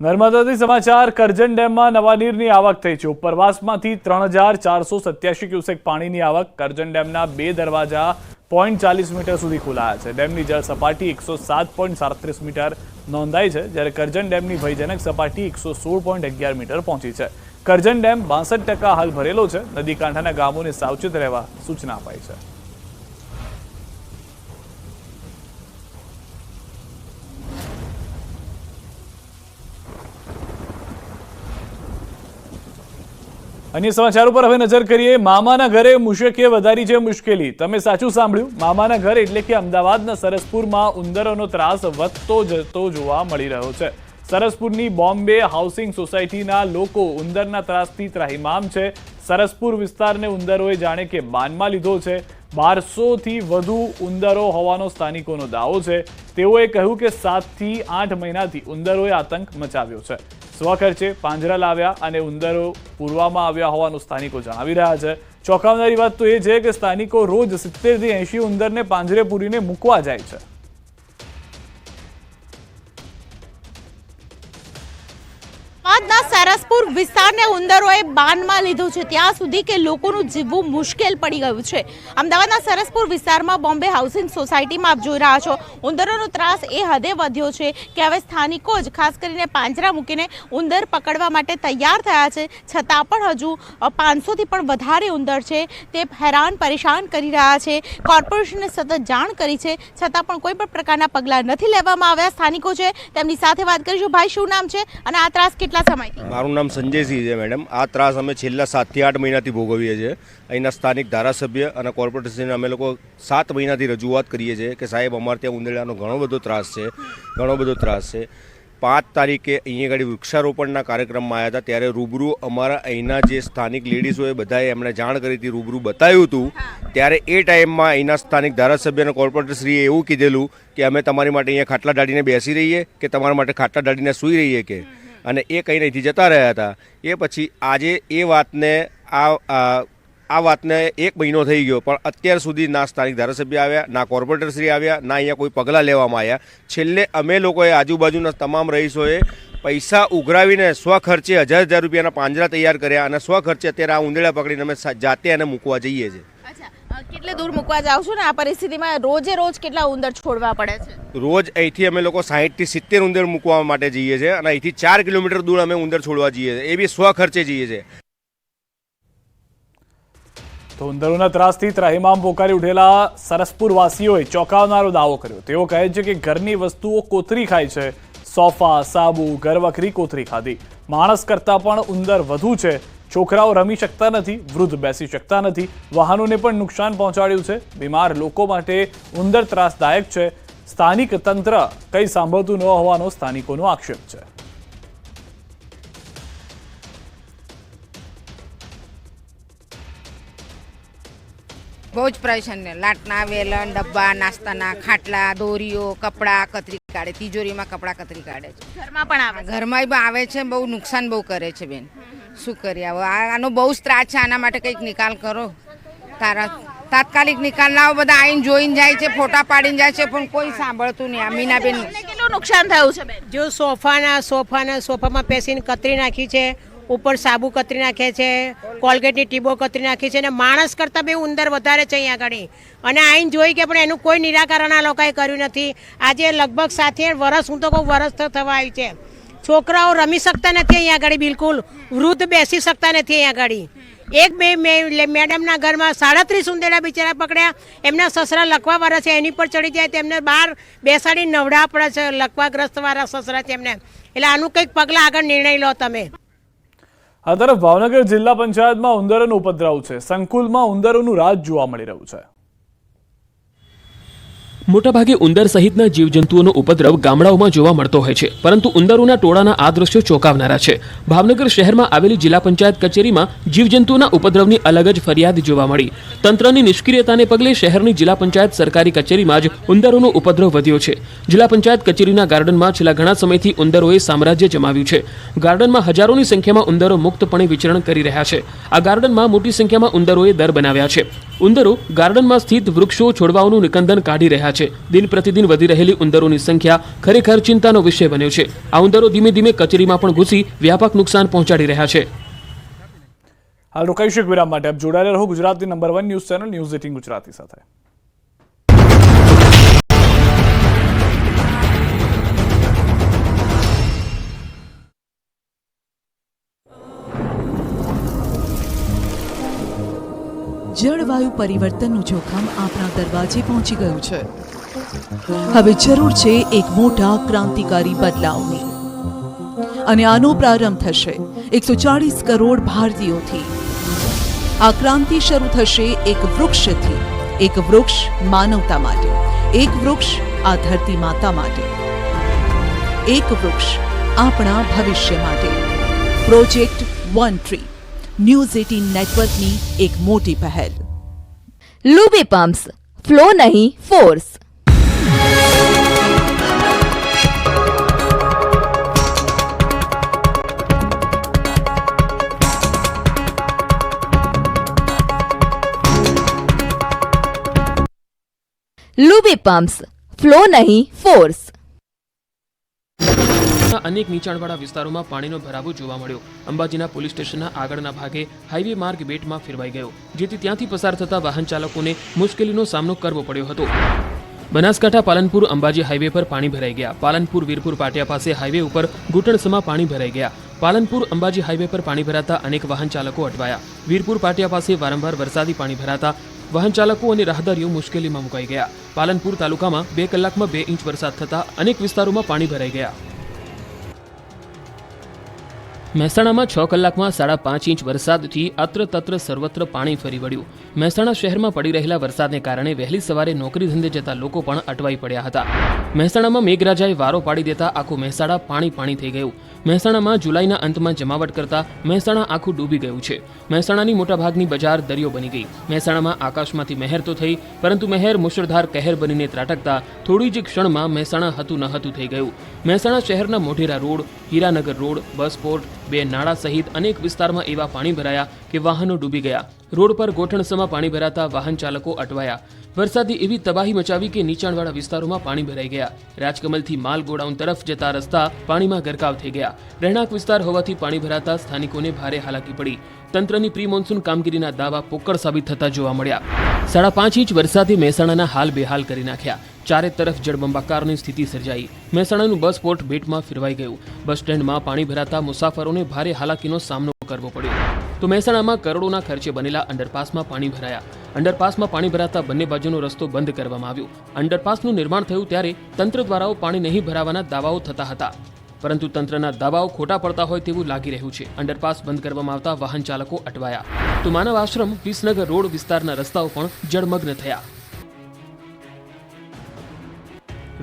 નર્મદાથી સમાચાર, કરજણ ડેમમાં નવા નીરની આવક થઈ છે. ઉપરવાસમાંથી ત્રણ હજાર ચારસો સત્યાસી ક્યુસેક પાણીની આવક કરજણ ડેમના બે દરવાજા પોઈન્ટ ચાલીસ મીટર સુધી ખોલાયા છે. ડેમની જળ સપાટી એકસો સાત પોઈન્ટ સાડત્રીસ મીટર નોંધાઈ છે, જ્યારે કરજણ ડેમની ભયજનક સપાટી એકસો સોળ પોઈન્ટ અગિયાર મીટર પહોંચી છે. કરજણ ડેમ બાસઠ ટકા હાલ ભરેલો છે. નદી કાંઠાના ગામોને સાવચેત રહેવા સૂચના અપાઈ છે. અન્ય સમાચાર ઉપર હવે નજર કરીએ. મામાના ઘરે મુશકે વધારી છે મુશ્કેલી. તમે સાચું સાંભળ્યું? મામાના ઘર એટલે કે અમદાવાદના સરસપુરમાં ઉંદરોનો ત્રાસ વધતો જતો જોવા મળી રહ્યો છે. સરસપુરની બોમ્બે હાઉસિંગ સોસાયટીના લોકો ઉંદરના ત્રાસથી ત્રાહિમામ છે. સરસપુર વિસ્તારને ઉંદરોએ જાણે કે બાનમાં લીધો છે. બારસોથી વધુ ઉંદરો હોવાનો સ્થાનિકોનો દાવો છે. તેઓએ કહ્યું કે સાતથી આઠ મહિનાથી ઉંદરોએ આતંક મચાવ્યો છે. સ્વખર્ચે પાંજરા લાવ્યા અને ઉંદરો પૂરવામાં આવ્યા હોવાનું સ્થાનિકો જણાવી રહ્યા છે. ચોંકાવનારી વાત તો એ છે કે સ્થાનિકો રોજ સિત્તેરથી એંશી ઉંદરને પાંજરે પૂરીને મૂકવા જાય છે. અમદાવાદના સરસપુર વિસ્તારને ઉંદરોએ બાનમાં લીધું છે. ત્યાં સુધી કે લોકોનું જીવવું મુશ્કેલ પડી ગયું છે. અમદાવાદના સરસપુર વિસ્તારમાં બોમ્બે હાઉસિંગ સોસાયટીમાં આપ જોઈ રહ્યા છો. ઉંદરોનો ત્રાસ એ હદે વધ્યો છે કે હવે સ્થાનિકો જ, ખાસ કરીને પાંજરા મૂકીને ઉંદર પકડવા માટે તૈયાર થયા છે. છતાં પણ હજુ પાંચસોથી પણ વધારે ઉંદર છે. તે હેરાન, પરેશાન કરી રહ્યા છે. કોર્પોરેશને સતત જાણ કરી છે. છતાં પણ કોઈ પણ પ્રકારના પગલાં નથી લેવામાં આવ્યા. સ્થાનિકો છે, તેમની સાથે વાત કરીશું. ભાઈ, શું નામ છે? અને આ ત્રાસ કેટલા સમયથી મારું નામ સંજયસિંહ છે મેડમ આ ત્રાસ અમે છેલ્લા સાતથી આઠ મહિનાથી ભોગવીએ છીએ. અહીંના સ્થાનિક ધારાસભ્ય અને કોર્પોરેશનને અમે લોકો સાત મહિનાથી રજૂઆત કરીએ છીએ કે સાહેબ, અમારે ત્યાં ઉંદરડાનો ઘણો બધો ત્રાસ છે, ઘણો બધો ત્રાસ છે. પાંચ તારીખે અહીંયા આગળ વૃક્ષારોપણના કાર્યક્રમમાં આવ્યા હતા. ત્યારે રૂબરૂ અમારા અહીંના જે સ્થાનિક લેડીઝોએ બધાએ એમણે જાણ કરી હતી, રૂબરૂ બતાવ્યું હતું. ત્યારે એ ટાઈમમાં અહીંના સ્થાનિક ધારાસભ્ય અને કોર્પોરેટરશ્રીએ એવું કીધેલું કે અમે તમારી માટે અહીંયા ખાટલા ડાળીને બેસી રહીએ કે તમારા માટે ખાટલા ડાળીને સૂઈ રહીએ કે? અને એ કંઈ અહીંથી જતા રહ્યા હતા. એ પછી આજે એ વાતને આ, આ- વાતને એક મહિનો થઈ ગયો, પણ અત્યાર સુધી ના સ્થાનિક ધારાસભ્ય આવ્યા, ના કોર્પોરેટરશ્રી આવ્યા, ના અહીંયા કોઈ પગલાં લેવામાં આવ્યા. છેલ્લે અમે લોકોએ આજુબાજુના તમામ રહીશોએ પૈસા ઉઘરાવીને સ્વખર્ચે હજાર હજાર રૂપિયાના પાંજરા તૈયાર કર્યા અને સ્વખર્ચે અત્યારે આ ઉંદેડા પકડીને અમે જાતે એને મૂકવા જઈએ છીએ. કેટલે દૂર મૂકવા જાવ છો ને? આ પરિસ્થિતિમાં રોજે રોજ કેટલા ઉંદર છોડવા પડે છે? રોજ અહીંથી અમે લોકો સાહીઠથી સિત્તેર ઉંદર મૂકવા માટે જઈએ છીએ અને અહીંથી ચાર કિલોમીટર દૂર અમે ઉંદર છોડવા જઈએ છીએ. એ બી સ્વખર્ચે જઈએ છીએ. તો ઉંદરોના ત્રાસથી ત્રાહિમામ પોકારી ઉઠેલા સરસપુર વાસીઓએ ચોંકાવનારો દાવો કર્યો. તેઓ કહે છે કે ઘરની વસ્તુઓ કોતરી ખાય છે. સોફા સાબુ ઘરવખરી કોતરી ખાધી. માણસ કરતાં પણ ઉંદર વધુ છે. છોકરાઓ રમી શકતા નથી વૃદ્ધ બેસી શકતા નથી વાહનોને પણ નુકસાન પહોંચાડ્યું છે. બીમાર લોકો માટે ઉંદર ત્રાસદાયક છે. સ્થાનિક તંત્ર કંઈ સાંભળતું ન હોવાનો સ્થાનિકોનો આક્ષેપ છે. બહુ જ પરેશાન ને લાટના વેલણ ડબ્બા નાસ્તાના ખાટલા દોરીઓ કપડાં કતરી કાઢે. તિજોરીમાં કપડાં કતરી કાઢે છે. ઘરમાં પણ આવે છે? ઘરમાં આવે છે બહુ નુકસાન બહુ કરે છે બેન. શું કરીએ? હવે આ- આનો બહુ જ ત્રાસ છે. આના માટે કંઈક નિકાલ કરો. તારા તાત્કાલિક નિકાલ લાવો. બધા આવીને જોઈને જાય છે ફોટા પાડીને જાય છે પણ કોઈ સાંભળતું નહીં. આ મીનાબેન કેટલું નુકસાન થયું છે બેન? જો સોફાના સોફાના સોફામાં પેસીને કતરી નાખી છે ઉપર સાબુ કતરી નાખે છે કોલગેટની ટીબો કતરી નાખી છે અને માણસ કરતાં બી ઉંદર વધારે છે અહીંયા આગળ. અને આઈને જોઈ કે પણ એનું કોઈ નિરાકરણ આ લોકોએ કર્યું નથી. આજે લગભગ સાથે વરસ હું તો કહું વરસ તો થવા આવ્યું છે. છોકરાઓ રમી શકતા નથી અહીંયા આગળ, બિલકુલ. વૃદ્ધ બેસી શકતા નથી અહીંયા આગળ. એક બે મેડમના ઘરમાં સાડત્રીસ ઉંદેડા બિચારા પકડ્યા. એમના સસરા લખવા વાળા છે, એની પર ચડી જાય, તેમને બહાર બેસાડી નવડા પડે છે લખવાગ્રસ્ત વાળા સસરા છે એમને. એટલે આનું કંઈક પગલાં આગળ નિર્ણય લો તમે. આ તરફ ભાવનગર જિલ્લા પંચાયતમાં ઉંદરોનો ઉપદ્રવ છે. સંકુલમાં ઉંદરોનું રાજ જોવા મળી રહ્યું છે. મોટાભાગે ઉંદર સહિતના જીવજંતુઓનો ઉપદ્રવ ગામડાઓમાં જોવા મળતો હોય છે. પરંતુ ઉંદરોના ટોળાના આ દ્રશ્યો ચોંકાવનારા છે. ભાવનગર શહેરમાં આવેલી જિલ્લા પંચાયત કચેરીમાં જીવજંતુઓના ઉપદ્રવની અલગ જ ફરિયાદ જોવા મળી. તંત્રની નિષ્ક્રિયતાને પગલે શહેરની જિલ્લા પંચાયત સરકારી કચેરીમાં જ ઉંદરોનો ઉપદ્રવ વધ્યો છે. જિલ્લા પંચાયત કચેરીના ગાર્ડનમાં છેલ્લા ઘણા સમયથી ઉંદરોએ સામ્રાજ્ય જમાવ્યું છે. ગાર્ડનમાં હજારોની સંખ્યામાં ઉંદરો મુક્તપણે વિચરણ કરી રહ્યા છે. આ ગાર્ડનમાં મોટી સંખ્યામાં ઉંદરોએ દર બનાવ્યા છે. ઉંદરો ગાર્ડનમાં સ્થિત વૃક્ષો છોડવાઓનું નિકંદન કાઢી રહ્યા છે. દિન પ્રતિદિન વધી રહેલી ઉંદરોની સંખ્યા ખરેખર ચિંતાનો વિષય બન્યો છે. આ ઉંદરો ધીમે ધીમે કચેરીમાં પણ ઘૂસી વ્યાપક નુકસાન પહોંચાડી રહ્યા છે. હાલ રોકાઈશું એક વિરામ માટે? આપ જોડાયેલા રહો ગુજરાતની number one news channel news eighteen Gujarati સાથે. જળવાયુ પરિવર્તનનું જોખમ આપણા દરવાજે પહોંચી ગયું છે. હવે જરૂર છે એક મોટા ક્રાંતિકારી બદલાવની. અને આનો પ્રારંભ થશે. એકસો ચાળીસ કરોડ ભારતીયોથી. આ ક્રાંતિ શરૂ થશે એક વૃક્ષથી. એક વૃક્ષ માનવતા માટે. એક વૃક્ષ આ ધરતી માતા માટે. એક વૃક્ષ આપણા ભવિષ્ય માટે. Project one tree. News eighteen નેટવર્કની એક મોટી પહેલ. લુબી પમ્પ્સ ફ્લો નહીં ફોર્સ લૂબી પમ્પ્સ ફ્લો નહીં ફોર્સ અનેક નીચાણવાળા વિસ્તારોમાં પાણીનો ભરાવો જોવા મળ્યો. અંબાજીના પોલીસ સ્ટેશનના આગળના ભાગે હાઈવે માર્ગ બેટમાં ફેરવાઈ ગયો, જેથી ત્યાંથી પસાર થતા વાહન ચાલકોને મુશ્કેલીનો સામનો કરવો પડ્યો હતો. બનાસકાંઠા પાલનપુર અંબાજી હાઈવે પર પાણી ભરાઈ ગયા. પાલનપુર વીરપુર પાટિયા પાસે હાઈવે ઉપર ઘૂંટણસમાં પાણી ભરાઈ ગયા. પાલનપુર અંબાજી હાઈવે પર પાણી ભરાતા અનેક વાહન ચાલકો અટવાયા. વીરપુર પાટિયા પાસે વારંવાર વરસાદી પાણી ભરાતા વાહન ચાલકો અને રાહદારીઓ મુશ્કેલીમાં મુકાઈ ગયા. પાલનપુર તાલુકામાં બે કલાકમાં બે ઇંચ વરસાદ થતા અનેક વિસ્તારોમાં પાણી ભરાઈ ગયા. મહેસાણામાં છ કલાકમાં સાડા પાંચ ઇંચ વરસાદથી અત્ર તત્ર સર્વત્ર પાણી ફરી વળ્યું. મહેસાણા શહેરમાં પડી રહેલા વરસાદને કારણે વહેલી સવારે નોકરી ધંધે જતા લોકો પણ અટવાઈ પડ્યા હતા. મહેસાણામાં મેઘરાજાએ વારો પાડી દેતા આખું મહેસાણા પાણી પાણી થઈ ગયું. મહેસાણામાં જુલાઈના અંતમાં જમાવટ કરતા મહેસાણા આખું ડૂબી ગયું છે. મહેસાણાની મોટાભાગની બજાર દરિયો બની ગઈ. મહેસાણામાં આકાશમાંથી મહેર તો થઈ, પરંતુ મહેર મુશળધાર કહેર બનીને ત્રાટકતા થોડી જ ક્ષણમાં મહેસાણા હતું ન હતું થઈ ગયું. મહેસાણા શહેરના Modhera road, Hiranagar road, bus port બે નાળા સહિત અનેક વિસ્તારમાં એવા પાણી ભરાયા કે વાહનો ડૂબી ગયા. રોડ પર ગોઠણસમાં પાણી ભરાતા વાહન ચાલકો અટવાયા. વરસાદે એવી તબાહી મચાવી કે નીચાણવાળા વિસ્તારોમાં પાણી ભરાઈ ગયા. રાજકમલથી માલ ગોડાઉન તરફ જતા રસ્તા પાણીમાં ગરકાવ થઈ ગયા. રહેણાંક વિસ્તાર હોવાથી પાણી ભરાતા સ્થાનિકોને ભારે હાલાકી પડી. તંત્રની પ્રી મોન્સૂન કામગીરીના દાવા પોકળ સાબિત થતા જોવા મળ્યા. સાડા પાંચ ઇંચ વરસાદે મહેસાણાના હાલ બેહાલ કરી નાખ્યા. ચારે તરફ જળબંબાકારની સ્થિતિ સર્જાઈ. મહેસાણાનું બસ પોર્ટ બેટમાં ફેરવાઈ ગયું. બસ સ્ટેન્ડમાં પાણી ભરાતા મુસાફરોને ભારે હાલાકીનો સામનો કરવો પડ્યો. તો મહેસાણામાં કરોડોના ખર્ચે બનેલા અંડરપાસમાં પાણી ભરાયા. અંડરપાસમાં પાણી ભરાતા બંને બાજુનો રસ્તો બંધ કરવામાં આવ્યો. અંડરપાસનું નિર્માણ થયું ત્યારે તંત્ર દ્વારાઓ પાણી નહીં ભરાવાના દાવાઓ થતા હતા. પરંતુ તંત્રના દાવાઓ ખોટા પડતા હોય તેવું લાગી રહ્યું છે. અંડરપાસ બંધ કરવામાં આવતા વાહન ચાલકો અટવાયા. તો માનવ આશ્રમ વિસનગર રોડ વિસ્તારના રસ્તાઓ પણ જળમગ્ન થયા.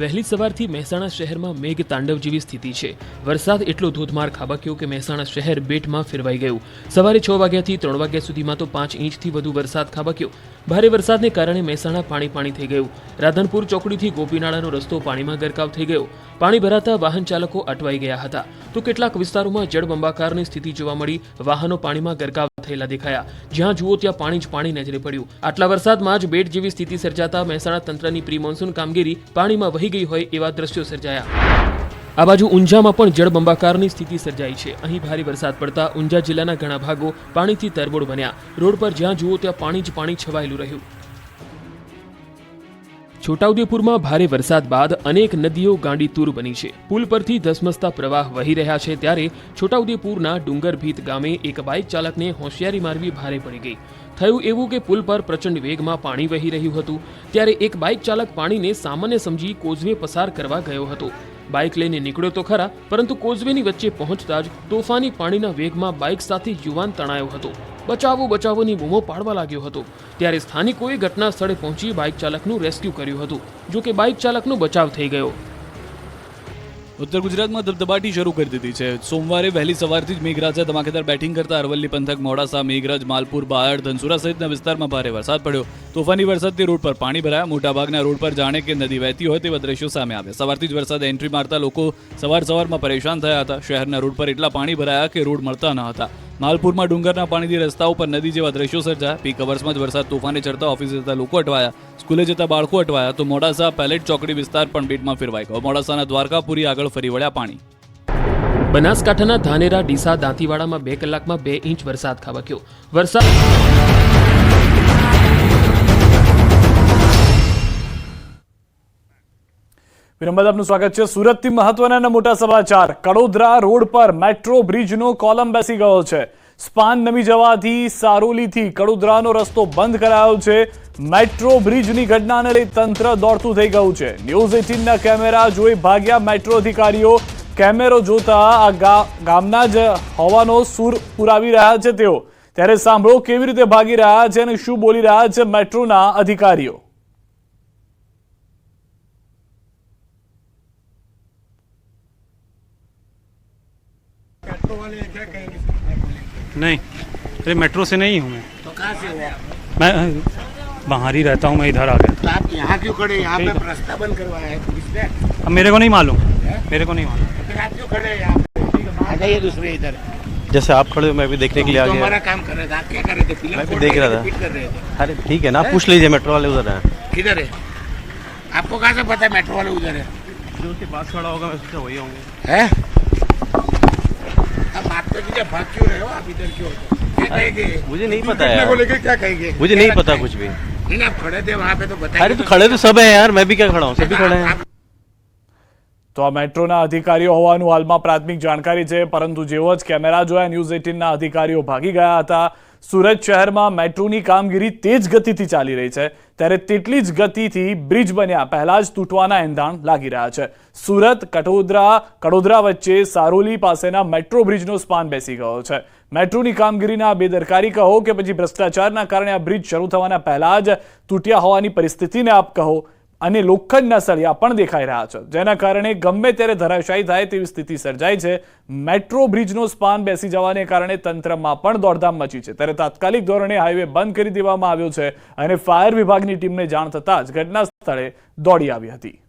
વહેલી સવારથી મહેસાણા શહેરમાં મેઘ તાંડવ જેવી સ્થિતિ છે. વરસાદ એટલો ધોધમાર ખાબક્યો કે મહેસાણા શહેર બેટમાં ફેરવાઈ ગયું. સવારે છ વાગ્યાથી ત્રણ વાગ્યા સુધીમાં તો પાંચ ઇંચથી વધુ વરસાદ ખાબક્યો. ભારે વરસાદને કારણે મહેસાણા પાણી પાણી થઈ ગયું. રાધનપુર ચોકડીથી ગોપીનાળાનો રસ્તો પાણીમાં ગરકાવ થઈ ગયો. પાણી ભરાતા વાહન ચાલકો અટવાઈ ગયા હતા. તો કેટલાક વિસ્તારોમાં જળબંબાકારની સ્થિતિ જોવા મળી. વાહનો પાણીમાં ગરકાવ થયેલા દેખાયા. જ્યાં જુઓ ત્યાં પાણી જ પાણી નજરે પડ્યું. આટલા વરસાદમાં જ બેટ જેવી સ્થિતિ સર્જાતા મહેસાણા તંત્રની પ્રી મોન્સૂન કામગીરી પાણીમાં વહી ગઈ હોય એવા દ્રશ્યો સર્જાયા. આ બાજુ ઊંઝામાં પણ જળબંબાકારની સ્થિતિ સર્જાઈ છે. અહીં ભારે વરસાદ પડતા ઊંઝા જિલ્લાના ઘણા ભાગો પાણીથી તરબોળ બન્યા. રોડ પર જ્યાં જુઓ ત્યાં પાણી જ પાણી છવાયેલું રહ્યું. છોટાઉદેપુરમાં ભારે વરસાદ બાદ અનેક નદીઓ ગાંડીતુર બની છે. પુલ પરથી ધસમસતા પ્રવાહ વહી રહ્યા છે ત્યારે છોટાઉદેપુરના ડુંગરભીત ગામે એક બાઇક ચાલકને હોશિયારી મારવી ભારે પડી ગઈ. થયું એવું કે પુલ પર પ્રચંડ વેગમાં પાણી વહી રહ્યું હતું, ત્યારે એક બાઇક ચાલક પાણીને સામાન્ય સમજી કોઝવે પસાર કરવા ગયો હતો. બાઇક લઈને નીકળ્યો તો ખરા, પરંતુ કોઝવેની વચ્ચે પહોંચતા જ તોફાની પાણીના વેગમાં બાઇક સાથે યુવાન તણાયો હતો. બચાવો, બચાવોની બૂમો પાડવા લાગ્યો હતો. ત્યારે સ્થાનિકોએ ઘટના સ્થળે પહોંચી બાઇક ચાલકનું રેસ્ક્યુ કર્યું હતું, જો કે બાઇક ચાલકનો બચાવ થઈ ગયો. ઉત્તર ગુજરાતમાં ધબધબાટી શરૂ કરી દીધી છે. સોમવારે વહેલી સવારથી જ મેઘરાજે ધમાકેદાર બેટિંગ કરતા અરવલ્લી પંથક મોડાસા, મેઘરાજ, માલપુર, બાયડ, ધનસુરા સહિતના વિસ્તારમાં ભારે વરસાદ પડ્યો. તોફાની વરસાદથી રોડ પર પાણી ભરાયા. મોટાભાગના રોડ પર જાણે કે નદી વહેતી હોય તેવા દ્રશ્યો સામે આવ્યા. સવારથી જ વરસાદ એન્ટ્રી મારતા લોકો સવાર સવારમાં પરેશાન થયા હતા. શહેરના રોડ પર એટલા પાણી ભરાયા કે રોડ મળતા ન હતા. માલપુરમાં ડુંગરના પાણીથી રસ્તા ઉપર નદી જેવા દ્રશ્યો સર્જાયા. પીક અવર્સમાં જ વરસાદ તોફાને ચડતા, ઓફિસે જતા લોકો અટવાયા, સ્કૂલે જતા બાળકો અટવાયા, તો મોડાસા પેલેટ ચોકડી વિસ્તાર પણ બેટમાં ફેરવાઈ ગયો. મોડાસાના દ્વારકાપુરી આગળ ફરી વળ્યા પાણી. બનાસકાંઠાના ધાનેરા ડીસા દાંતીવાડામાં બે કલાકમાં બે ઇંચ વરસાદ ખાબક્યો. વરસાદ વિરમબાદ આપનું સ્વાગત છે. સુરતથી મહત્વના મોટા સમાચાર. કડોદરા રોડ પર મેટ્રો બ્રિજનો કોલમ બેસી ગયો છે. સ્પાન નમી જવાથી સારોલીથી કડોદરાનો રસ્તો બંધ કરાયો છે. મેટ્રો બ્રિજની ઘટનાને લઈ તંત્ર દોડતું થઈ ગયું છે. ન્યૂઝ એટીનના કેમેરા જોઈ ભાગ્યા મેટ્રો અધિકારીઓ. કેમેરો જોતા આ ગામના જ હોવાનો સૂર પુરાવી રહ્યા છે તેઓ. ત્યારે સાંભળો કેવી રીતે ભાગી રહ્યા છે અને શું બોલી રહ્યા છે મેટ્રોના અધિકારીઓ. नहीं। अरे मेट्रो से नहीं हूँ मैं। तो कहाँ से हुआ मैं बाहर ही रहता हूँ मैं इधर आ गया। आप यहाँ क्यों खड़े यहाँ पे रास्ता बंद करवाया है अब मेरे को नहीं मालूम। मेरे को नहीं मालूम। फिर आप क्यों खड़े हैं यहाँ पे? आ जाइए दूसरे इधर। जैसे आप खड़े हो मैं भी देखने के लिए आ तो गया। हमारा काम कर रहे थे। आप क्या कर रहे थे? फ़िल्म मैं भी देख रहा था। रिपीट कर रहे थे। अरे ठीक है ना आप पूछ लीजिए मेट्रो वाले उधर हैं। किधर है? आपको कहाँ से पता है मेट्रो वाले उधर है? जो उसके पास खड़ा होगा मैं सोचा वही होंगे हैं? मुझे नहीं पता दुर्घटना यार। को लेकर क्या कहेंगे मुझे क्या नहीं लगता पता है? कुछ भी नहीं नहीं, आप खड़े थे वहाँ पे तो बताइए अरे तो खड़े तो सब हैं यार मैं भी क्या खड़ा हूँ सभी खड़े हैं તો આ મેટ્રોના અધિકારીઓ હોવાનું હાલમાં પ્રાથમિક જાણકારી છે પરંતુ જેવો જ કેમેરા જોયા ન્યૂઝ એટીનના અધિકારીઓ ભાગી ગયા હતા સુરત શહેરમાં મેટ્રોની કામગીરી તેજ ગતિથી ચાલી રહી છે. ત્યારે તેટલી જ ગતિથી બ્રિજ બન્યા પહેલા જ તૂટવાના એંધાણ લાગી રહ્યા છે. સુરત કટોદરા કડોદરા વચ્ચે સારોલી પાસેના મેટ્રો બ્રિજનો સ્પાન બેસી ગયો છે. મેટ્રોની કામગીરીના બેદરકારી કહો કે પછી ભ્રષ્ટાચારના કારણે આ બ્રિજ શરૂ થવાના પહેલા જ તૂટ્યા હોવાની પરિસ્થિતિને આપ કહો અને લોખંડના સળિયા પણ દેખાઈ રહ્યા છે. જેના કારણે ગમે ત્યારે ધરાશાયી થાય તેવી સ્થિતિ સર્જાઈ છે. મેટ્રો બ્રિજનો સ્પાન બેસી જવાને કારણે તંત્રમાં પણ દોડધામ મચી છે. ત્યારે તાત્કાલિક ધોરણે હાઈવે બંધ કરી દેવામાં આવ્યો છે અને ફાયર વિભાગની ટીમને જાણ થતાં જ ઘટના સ્થળે દોડી આવી હતી.